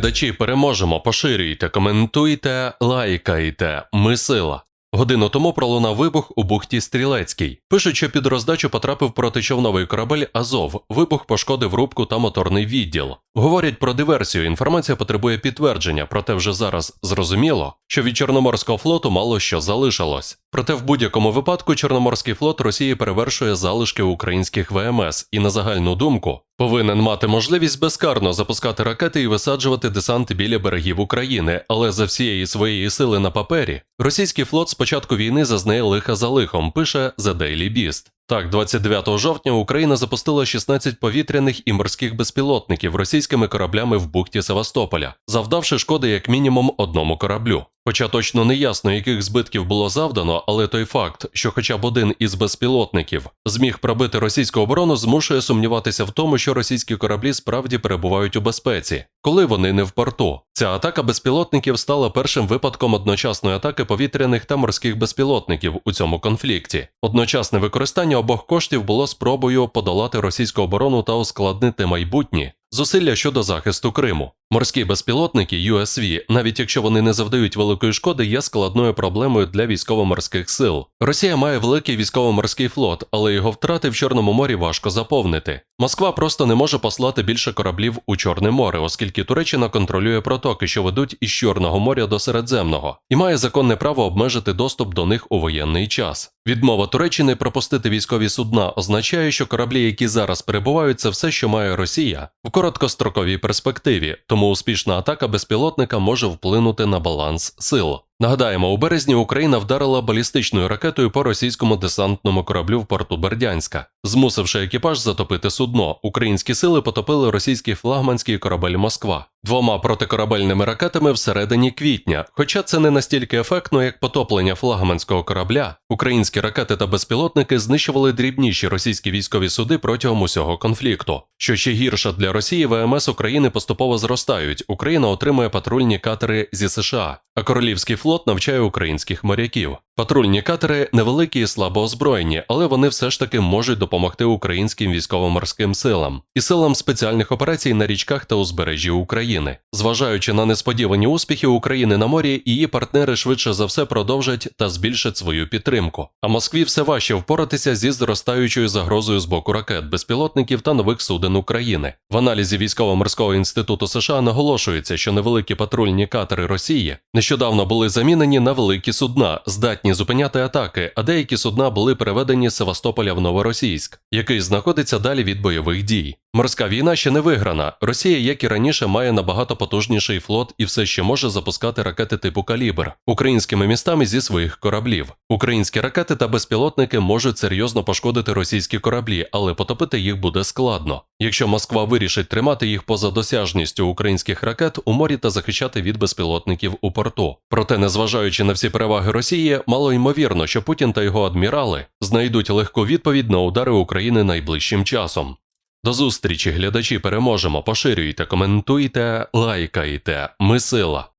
Глядачі переможемо, поширюйте, коментуйте, лайкайте. Ми сила. Годину тому пролунав вибух у бухті Стрілецькій. Пишуть, що під роздачу потрапив протичовновий корабель Азов. Вибух пошкодив рубку та моторний відділ. Говорять про диверсію. Інформація потребує підтвердження, проте вже зараз зрозуміло, що від Чорноморського флоту мало що залишилось. Проте в будь-якому випадку Чорноморський флот Росії перевершує залишки українських ВМС і на загальну думку повинен мати можливість безкарно запускати ракети і висаджувати десант біля берегів України, але за всієї своєї сили на папері російський флот з початку війни зазнає лиха за лихом, пише The Daily Beast. Так, 29 жовтня Україна запустила 16 повітряних і морських безпілотників російськими кораблями в бухті Севастополя, завдавши шкоди як мінімум одному кораблю. Хоча точно не ясно, яких збитків було завдано, але той факт, що хоча б один із безпілотників зміг пробити російську оборону, змушує сумніватися в тому, що російські кораблі справді перебувають у безпеці, коли вони не в порту. Ця атака безпілотників стала першим випадком одночасної атаки повітряних та морських безпілотників у цьому конфлікті. Одночасне використання обох коштів було спробою подолати російську оборону та ускладнити майбутні зусилля щодо захисту Криму. Морські безпілотники USV, навіть якщо вони не завдають великої шкоди, є складною проблемою для військово-морських сил. Росія має великий військово-морський флот, але його втрати в Чорному морі важко заповнити. Москва просто не може послати більше кораблів у Чорне море, оскільки Туреччина контролює протоки, що ведуть із Чорного моря до Середземного, і має законне право обмежити доступ до них у воєнний час. Відмова Туреччини пропустити військові судна означає, що кораблі, які зараз перебувають, це все, що має Росія в короткостроковій перспективі, тому успішна атака безпілотника може вплинути на баланс сил. Нагадаємо, у березні Україна вдарила балістичною ракетою по російському десантному кораблю в порту Бердянська, змусивши екіпаж затопити судно. Українські сили потопили російський флагманський корабель Москва двома протикорабельними ракетами всередині квітня. Хоча це не настільки ефектно, як потоплення флагманського корабля, українські ракети та безпілотники знищували дрібніші російські військові суди протягом усього конфлікту. Що ще гірше для Росії, ВМС України поступово зростають. Україна отримує патрульні катери зі США, а королівський флот навчає українських моряків. Патрульні катери невеликі і слабо озброєні, але вони все ж таки можуть допомогти українським військово-морським силам і силам спеціальних операцій на річках та узбережжі України. Зважаючи на несподівані успіхи України на морі, її партнери швидше за все продовжать та збільшать свою підтримку. А Москві все важче впоратися зі зростаючою загрозою з боку ракет, безпілотників та нових суден України. В аналізі військово-морського інституту США наголошується, що невеликі патрульні катери Росії нещодавно були замінені на великі судна, здатні зупиняти атаки, а деякі судна були переведені з Севастополя в Новоросійськ, який знаходиться далі від бойових дій. Морська війна ще не виграна. Росія, як і раніше, має набагато потужніший флот і все ще може запускати ракети типу калібр українськими містами зі своїх кораблів. Українські ракети та безпілотники можуть серйозно пошкодити російські кораблі, але потопити їх буде складно. Якщо Москва вирішить тримати їх поза досяжністю українських ракет у морі та захищати від безпілотників у порту. Проте, незважаючи на всі переваги Росії, мало ймовірно, що Путін та його адмірали знайдуть легку відповідь на удари України найближчим часом. До зустрічі, глядачі, переможемо. Поширюйте, коментуйте, лайкайте. Ми сила.